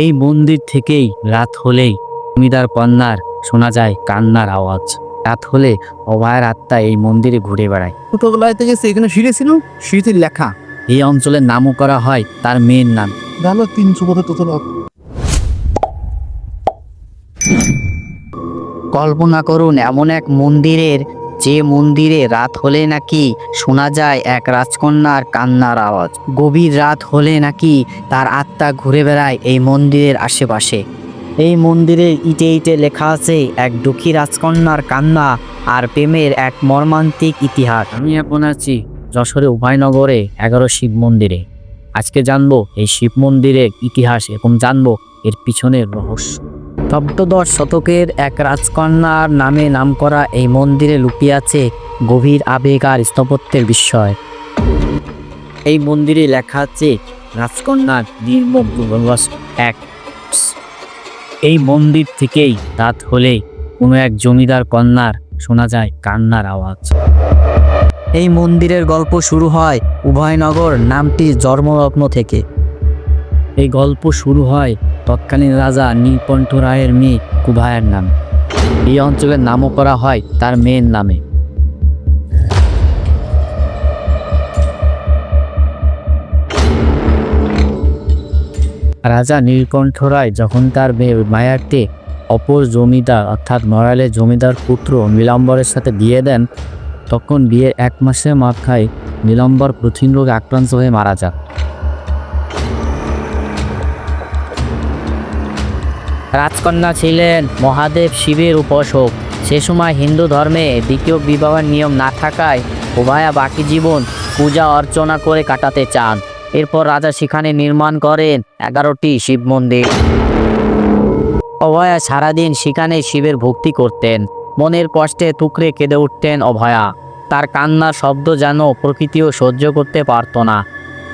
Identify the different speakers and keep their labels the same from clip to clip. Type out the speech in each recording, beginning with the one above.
Speaker 1: এই মন্দির থেকেই রাত হলেই জমিদার কন্যার শোনা যায় কান্নার আওয়াজ। রাত হলে অভয়ের আত্মা এই মন্দিরে ঘুরে বেড়ায়।
Speaker 2: ছোটবেলায় থেকে সেখানে সিঁড়ি ছিল সিঁড়িতে লেখা।
Speaker 1: এই অঞ্চলের নামও করা হয় তার মেয়ের নাম।
Speaker 2: গেল তিনশো
Speaker 1: কল্পনা করুন এমন এক মন্দিরের যে মন্দিরে রাত হলে নাকি শোনা যায় এক রাজকন্যার কান্নার আওয়াজ। গভীর রাত হলে নাকি তার আত্মা ঘুরে বেড়ায় এই মন্দিরের আশেপাশে। এই মন্দিরে ইটে ইটে লেখা আছে, এক দুঃখী রাজকন্যার কান্না আর প্রেমের এক মর্মান্তিক ইতিহাস। আমি এখন আছি যশোরে উভয়নগরে এগারো শিব মন্দিরে। আজকে জানব এই শিব মন্দিরের ইতিহাস এবং জানব এর পিছনের রহস্য। সপ্তদশ শতকের এক রাজকন্যার নামে নামকরা এই মন্দিরে লুকিয়ে আছে গভীর আবেগ আর স্থাপত্যের বিস্ময়। এই মন্দিরে লেখা আছে, রাজকন্যার নির্মম এক। এই মন্দির থেকেই রাত হলে কোনো এক জমিদার কন্যার শোনা যায় কান্নার আওয়াজ। এই মন্দিরের গল্প শুরু হয় উভয়নগর নামটি জন্মরত্ন থেকে। এই গল্প শুরু হয় তৎকালীন রাজা নীলকণ্ঠ রায়ের মেয়ে কুভায়ের নাম। এই অঞ্চলের নামও করা হয় তার মেয়ের নামে। রাজা নীলকণ্ঠ রায় যখন তার মেয়ে মায়ারকে অপর জমিদার অর্থাৎ নড়াইলের জমিদার পুত্র নীলাম্বরের সাথে বিয়ে দেন, তখন বিয়ের এক মাসের মাথায় নীলাম্বর প্রথিন রোগে আক্রান্ত হয়ে মারা যান। রাজকন্যা ছিলেন মহাদেব শিবের উপাসক। সে সময় হিন্দু ধর্মে দ্বিতীয় বিবাহের নিয়ম না থাকায় উভয়া বাকি জীবন পূজা অর্চনা করে কাটাতে চান। এরপর রাজা সেখানে নির্মাণ করেন এগারোটি শিব মন্দির। অভয়া সারাদিন সেখানে শিবের ভক্তি করতেন। মনের কষ্টে টুকরে কেঁদে উঠতেন অভয়া। তার কান্নার শব্দ যেন প্রকৃতিও সহ্য করতে পারত না।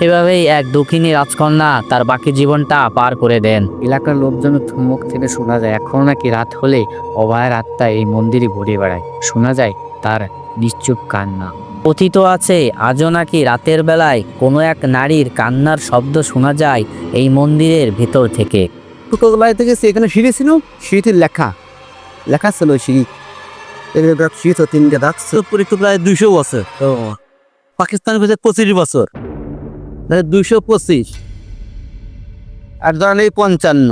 Speaker 1: এভাবেই এক দুঃখিনী রাজকন্যা তার বাকি জীবনটা পার করে দেন। এলাকার লোকজনের থুমুক থেকে শোনা যায় এখন নাকি রাত হলে অভয়ের আত্মা এই মন্দিরে ঘুরে বেড়ায়। শোনা যায় তার নিশ্চুপ কান্না। কথিত আছে আজও নাকি রাতের বেলায় কোনো এক নারীর কান্নার শব্দ শোনা যায় এই মন্দিরের ভেতর থেকে।
Speaker 2: ছোটবেলায় থেকে সেখানে সিঁড়ি ছিল সিঁড়িতে লেখা। লেখা ছিল ওই সিঁড়ি। সিঁড়ি তো তিনটে দাগ একটু প্রায় দুইশো বছর। তো পাকিস্তানের হচ্ছে পঁচিশ বছর। তাহলে দুইশো পঁচিশ। আর ধরেন এই পঞ্চান্ন,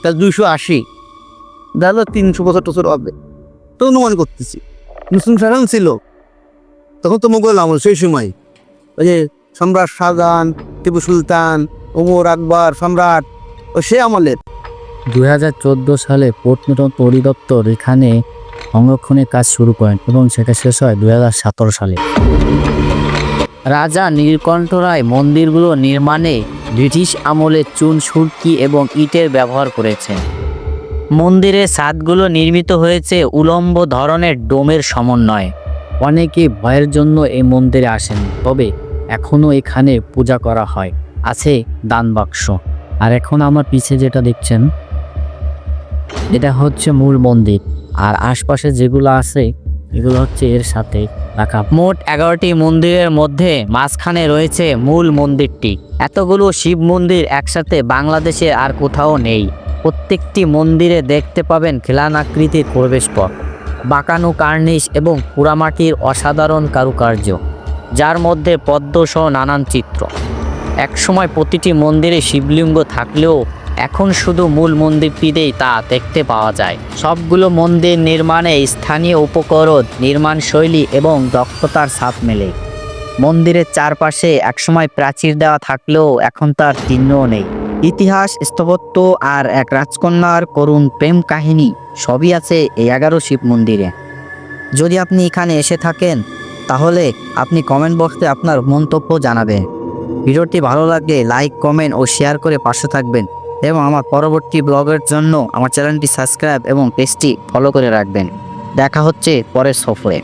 Speaker 2: তাহলে দুইশো আশি। তাহলে তিনশো বছর টছর হবে। তো অনুমান করতেছি, মুসলিম শাসন ছিল। তখন তো মোগল আমল, সেই সময়। ওই যে সম্রাট শাহজাহান, টিপু সুলতান, ওমর আকবর, সম্রাট, ও সে আমলের।
Speaker 1: দু হাজার চোদ্দ সালে প্রত্নতত্ত্ব অধিদপ্তর এখানে সংরক্ষণের কাজ শুরু করেন এবং সেটা শেষ হয় দুই হাজার সতেরো সালে। রাজা নীলকণ্ঠ রায় মন্দিরগুলো নির্মাণে ব্রিটিশ আমলে চুন, সুরকি এবং ইটের ব্যবহার করেছেন। মন্দিরের ছাদগুলো নির্মিত হয়েছে উলম্ব ধরনের ডোমের সমন্বয়ে। অনেকে ভয়ের জন্য এই মন্দিরে আসেন, তবে এখনও এখানে পূজা করা হয়। আছে দান বাক্স। আর এখন আমার পিছে যেটা দেখছেন, এটা হচ্ছে মূল মন্দির। আর আশপাশে যেগুলো আছে, এগুলো হচ্ছে এর সাথে। রাখা। মোট এগারোটি মন্দিরের মধ্যে মাঝখানে রয়েছে মূল মন্দিরটি। এতগুলো শিব মন্দির একসাথে বাংলাদেশে আর কোথাও নেই। প্রত্যেকটি মন্দিরে দেখতে পাবেন খিলানাকৃতির প্রবেশপথ বাঁকানো কার্নিশ এবং পোড়ামাটির অসাধারণ কারুকার্য, যার মধ্যে পদ্মসহ নানান চিত্র। একসময় প্রতিটি মন্দিরে শিবলিঙ্গ থাকলেও এখন শুধু মূল মন্দিরটিতেই তা দেখতে পাওয়া যায়। সবগুলো মন্দির নির্মাণে স্থানীয় উপকরণ, নির্মাণ শৈলী এবং দক্ষতার ছাপ মেলে। মন্দিরের চারপাশে একসময় প্রাচীর দেওয়া থাকলেও এখন তার চিহ্নও নেই। ইতিহাস, স্থাপত্য আর এক রাজকন্যার করুণ প্রেম কাহিনী সবই আছে এই এগারো শিব মন্দিরে। যদি আপনি এখানে এসে থাকেন, তাহলে আপনি কমেন্ট বক্সে আপনার মন্তব্য জানাবেন। ভিডিওটি ভালো লাগলে লাইক কমেন্ট ও শেয়ার করে পাশে থাকবেন। এবং আমার পরবর্তী ব্লগের জন্য আমার চ্যানেলটি সাবস্ক্রাইব এবং পেজটি ফলো করে রাখবেন। দেখা হচ্ছে পরের সফরে।